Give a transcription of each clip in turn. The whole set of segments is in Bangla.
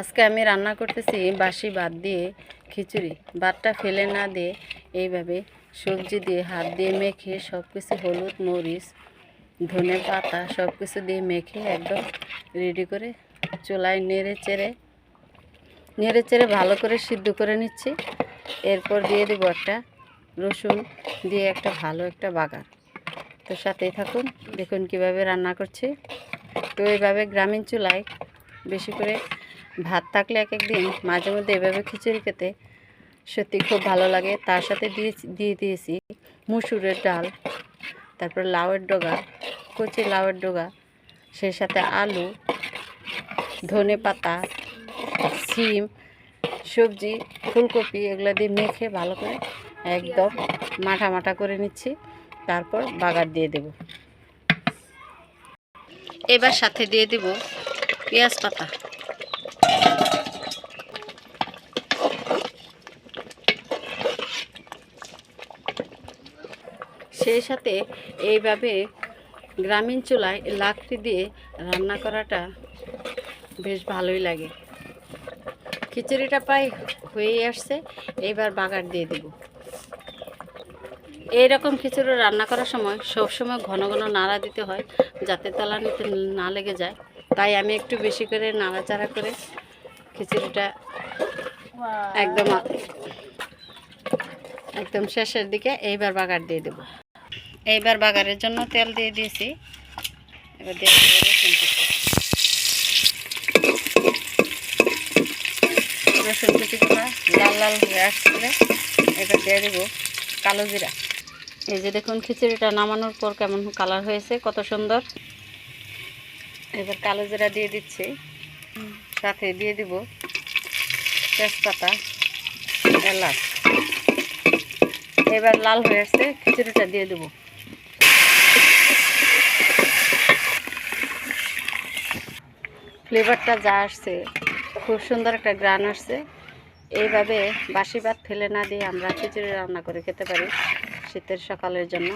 আজকে আমি রান্না করতেছি বাসি ভাত দিয়ে খিচুড়ি। ভাতটা ফেলে না দিয়ে এইভাবে সবজি দিয়ে হাত দিয়ে মেখে সব কিছু হলুদ, মরিচ, ধনে পাতা সব কিছু দিয়ে মেখে একদম রেডি করে চুলায় নেড়ে চেড়ে নেড়ে চেড়ে ভালো করে সিদ্ধ করে নিচ্ছি। এরপর দিয়ে দেবো একটা রসুন দিয়ে একটা ভালো একটা বাগার। তো সাথেই থাকুন, দেখুন কীভাবে রান্না করছি। তো এইভাবে গ্রামীণ চুলায় বেশি করে ভাত থাকলে এক একদিন মাঝে মধ্যে এভাবে খিচুড়ি খেতে সত্যি খুব ভালো লাগে। তার সাথে দিয়ে দিয়ে দিয়েছি মুসুরের ডাল, তারপর লাউয়ের ডগা, কচি লাউয়ের ডগা, সেই সাথে আলু, ধনে পাতা, সিম, সবজি, ফুলকপি এগুলো দিয়ে মেখে ভালো করে একদম মাঠা মাঠা করে নিচ্ছি। তারপর বাগার দিয়ে দেব। এবার সাথে দিয়ে দেব পেঁয়াজ পাতা। সেই সাথে এইভাবে গ্রামীণ চুলায় লাকড়ি দিয়ে রান্না করাটা বেশ ভালোই লাগে। খিচুড়িটা প্রায় হয়েই আসছে এইবার বাগার দিয়ে দেব। এইরকম খিচুড়ি রান্না করার সময় সবসময় ঘন ঘন নাড়া দিতে হয় যাতে তলানিতে না লেগে যায়। তাই আমি একটু বেশি করে নাড়াচাড়া করে খিচুড়িটা একদম একদম শেষের দিকে এইবার বাগার দিয়ে দেব। এইবার বাগারের জন্য তেল দিয়ে দিয়েছি। এবার দিয়ে রসুন কুচিগুলো লাল লাল হয়ে আসলে এবার দিয়ে দেবো কালো জিরা। এই যে দেখুন খিচুড়িটা নামানোর পর কেমন কালার হয়েছে, কত সুন্দর। এবার কালো জিরা দিয়ে দিচ্ছি। সাথে দিয়ে দিব তেজপাতা, এলাচ। এবার লাল হয়ে আসছে খিচুড়িটা দিয়ে দেবো। ফ্লেভারটা যা আসছে, খুব সুন্দর একটা গ্রান আসছে। এইভাবে বাসি ভাত ফেলে না দিয়ে আমরা খিচুড়ি রান্না করে খেতে পারি শীতের সকালের জন্য।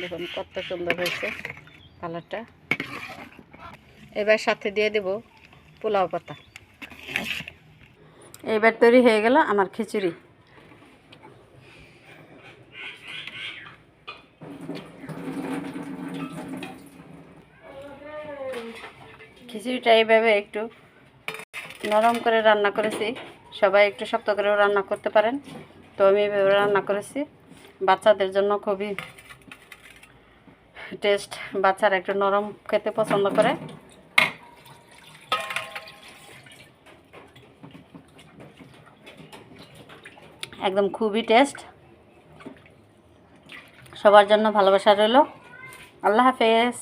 দেখুন কত সুন্দর হয়েছে কালারটা। এবার সাথে দিয়ে দেব পোলাও পাতা। এবার তৈরি হয়ে গেল আমার খিচুড়ি। খিচুড়িটা এইভাবে একটু নরম করে রান্না করেছি। সবাই একটু শক্ত করেও রান্না করতে পারেন। তো আমি এইভাবে রান্না করেছি। বাচ্চাদের জন্য খুবই টেস্ট বাচ্চারা একটু নরম খেতে পছন্দ করে। একদম খুবই টেস্ট সবার জন্য ভালোবাসা রইল। আল্লাহ হাফেজ।